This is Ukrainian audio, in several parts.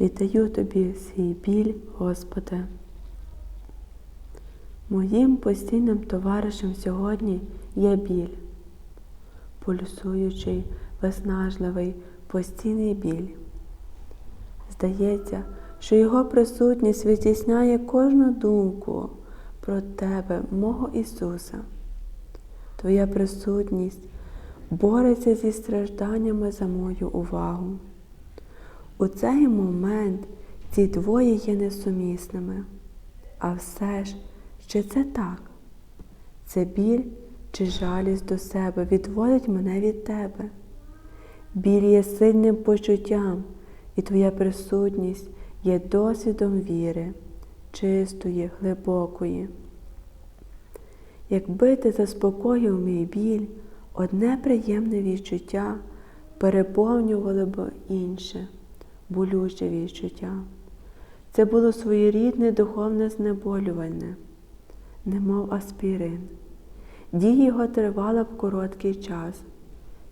Віддаю тобі свій біль, Господи. Моїм постійним товаришем сьогодні є біль, пульсуючий, виснажливий, постійний біль. Здається, що Його присутність витісняє кожну думку про Тебе, мого Ісуса. Твоя присутність бореться зі стражданнями за мою увагу. У цей момент ці двоє є несумісними. А все ж, чи це так? Це біль чи жалість до себе відводить мене від тебе. Біль є сильним почуттям, і твоя присутність є досвідом віри, чистої, глибокої. Якби ти заспокоїв мій біль, одне приємне відчуття переповнювало б інше, болюче відчуття. Це було своєрідне духовне знеболювальне, немов аспірин. Дія його тривала в короткий час,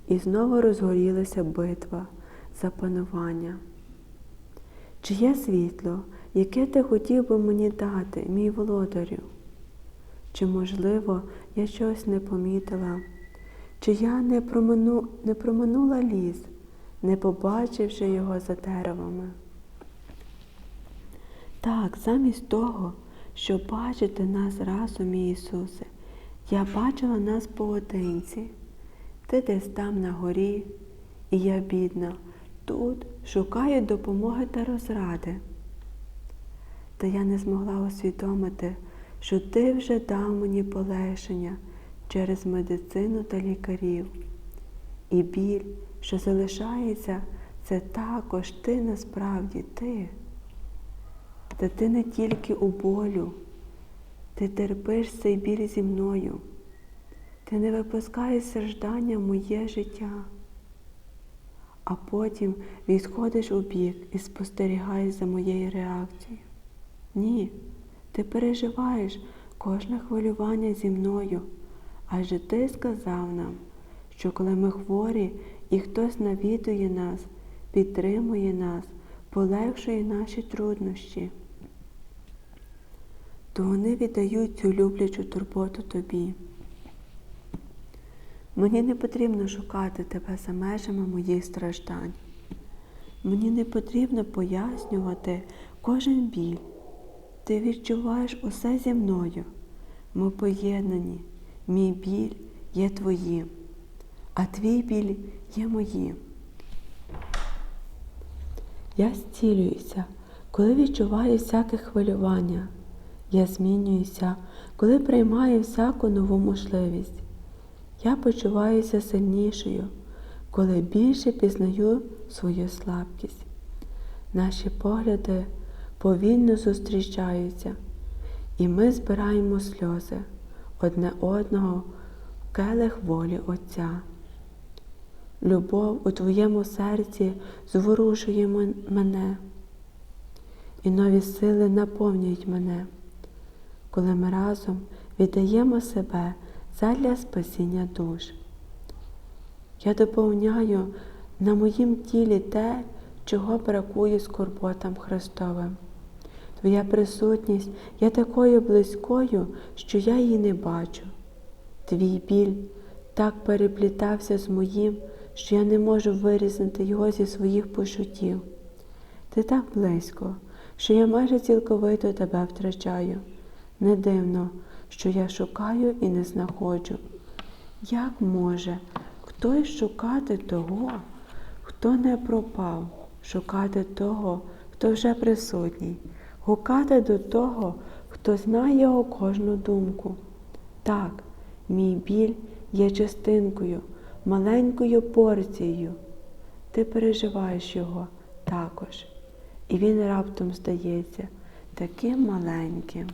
і знову розгорілася битва за панування. Чи є світло, яке ти хотів би мені дати, мій володарю? Чи, можливо, я щось не помітила, чи я не проминула ліс, не побачивши його за деревами? Так, замість того, щоб бачити нас разом, Ісусе, я бачила нас поодинці. Ти десь там на горі, і я бідна, тут шукаю допомоги та розради. Та я не змогла усвідомити, що ти вже дав мені полегшення через медицину та лікарів. І біль, що залишається, це також ти насправді ти. Та ти не тільки у болю, ти терпиш цей біль зі мною, ти не випускаєш страждання в моє життя, а потім відходиш у бік і спостерігаєш за моєю реакцією. Ні, ти переживаєш кожне хвилювання зі мною, адже ти сказав нам, що коли ми хворі і хтось навідує нас, підтримує нас, полегшує наші труднощі, то вони віддають цю люблячу турботу тобі. Мені не потрібно шукати тебе за межами моїх страждань. Мені не потрібно пояснювати кожен біль. Ти відчуваєш усе зі мною. Ми поєднані, мій біль є твоїм, а твій біль є моїм. Я зцілююся, коли відчуваю всяке хвилювання. Я змінююся, коли приймаю всяку нову можливість. Я почуваюся сильнішою, коли більше пізнаю свою слабкість. Наші погляди повільно зустрічаються, і ми збираємо сльози одне одного в келих волі Отця. Любов у твоєму серці зворушує мене, і нові сили наповнюють мене, коли ми разом віддаємо себе задля спасіння душ. Я доповняю на моїм тілі те, чого бракує скорботам Христовим. Твоя присутність є такою близькою, що я її не бачу. Твій біль так переплітався з моїм, що я не можу вирізнити його зі своїх почуттів. Ти так близько, що я майже цілковито тебе втрачаю. Не дивно, що я шукаю і не знаходжу. Як може хтось шукати того, хто не пропав, шукати того, хто вже присутній, гукати до того, хто знає його кожну думку? Так, мій біль є частинкою, маленькою порцією. Ти переживаєш його також, і він раптом здається таким маленьким.